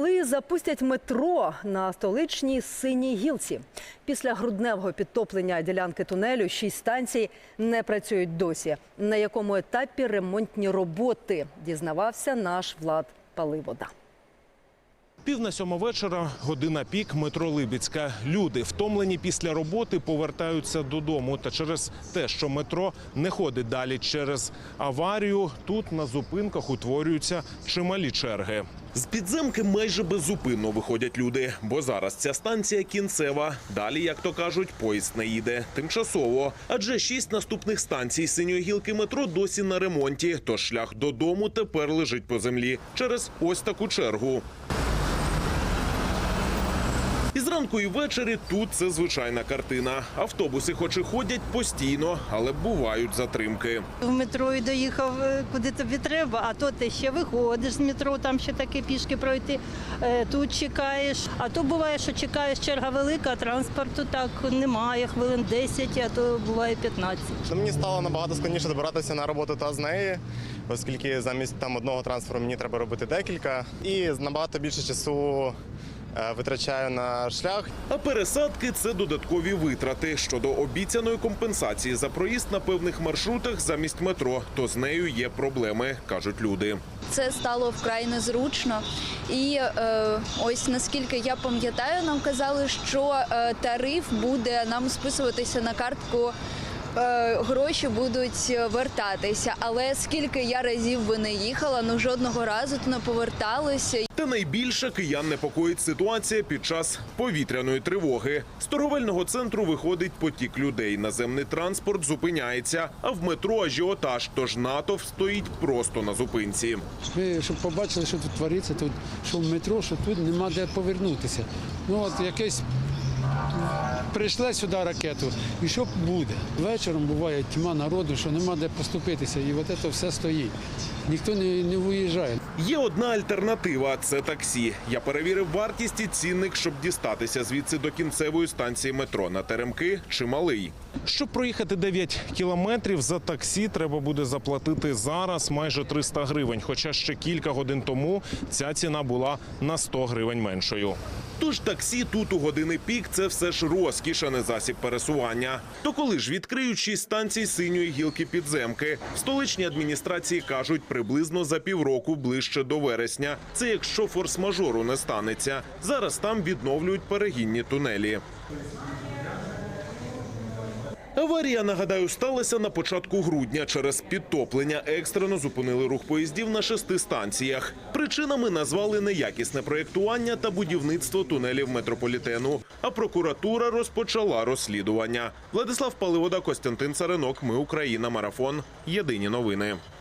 Коли запустять метро на столичній синій гілці. Після грудневого підтоплення ділянки тунелю шість станцій не працюють досі. На якому етапі ремонтні роботи дізнавався наш Влад Паливода. Пів на сьому вечора, година пік, метро Либіцька. Люди, втомлені після роботи, повертаються додому. Та через те, що метро не ходить далі через аварію, тут на зупинках утворюються чималі черги. З підземки майже беззупинно виходять люди, бо зараз ця станція кінцева. Далі, як то кажуть, поїзд не їде тимчасово. Адже шість наступних станцій синьої гілки метро досі на ремонті. Тож шлях додому тепер лежить по землі через ось таку чергу. І зранку і ввечері тут це звичайна картина. Автобуси, хоч і ходять постійно, але бувають затримки. В метро і доїхав е, куди тобі треба, а то ти ще виходиш з метро, там ще таке пішки пройти. е, Тут чекаєш. А то буває, що чекаєш, черга велика, а транспорту так немає, хвилин 10, а то буває 15. Ну, Мені стало набагато складніше добиратися на роботу та з неї, оскільки замість там одного трансферу мені треба робити декілька, і набагато більше часу витрачаю на шлях. А пересадки це додаткові витрати щодо обіцяної компенсації за проїзд на певних маршрутах замість метро. То з нею є проблеми, кажуть люди. Це стало вкрай незручно. І е, ось наскільки я пам'ятаю, нам казали, що е, тариф буде нам списуватися на картку. Е, Гроші будуть вертатися, але скільки я разів би не їхала, ну жодного разу то не поверталося. Та найбільше киян непокоїть ситуація під час повітряної тривоги. З торговельного центру виходить потік людей. Наземний транспорт зупиняється, а в метро ажіотаж. Тож натовп стоїть просто на зупинці. Ви щоб побачили, що тут твориться, тут що в метро, що тут нема де повернутися. Ну от якесь прийшла сюди ракету, і що буде? Вечором буває тьма народу, що нема де поступитися, і от це все стоїть. Ніхто не, не виїжджає. Є одна альтернатива це таксі. Я перевірив вартість і цінник, щоб дістатися звідси до кінцевої станції метро на теремки чималий. Щоб проїхати 9 кілометрів за таксі, треба буде заплатити зараз майже 300 гривень. Хоча ще кілька годин тому ця ціна була на 100 гривень меншою. Тож таксі тут у години пік це все ж розкіш, а не засіб пересування. То коли ж відкриють шість станцій синьої гілки підземки, в столичній адміністрації кажуть приблизно за півроку ближче до вересня. Це якщо форс-мажору не станеться. Зараз там відновлюють перегінні тунелі. Аварія, нагадаю, сталася на початку грудня. Через підтоплення екстрено зупинили рух поїздів на шести станціях. Причинами назвали неякісне проєктування та будівництво тунелів метрополітену. А прокуратура розпочала розслідування. Владислав Паливода, Костянтин Царинок. Ми Україна. Марафон. Єдині новини.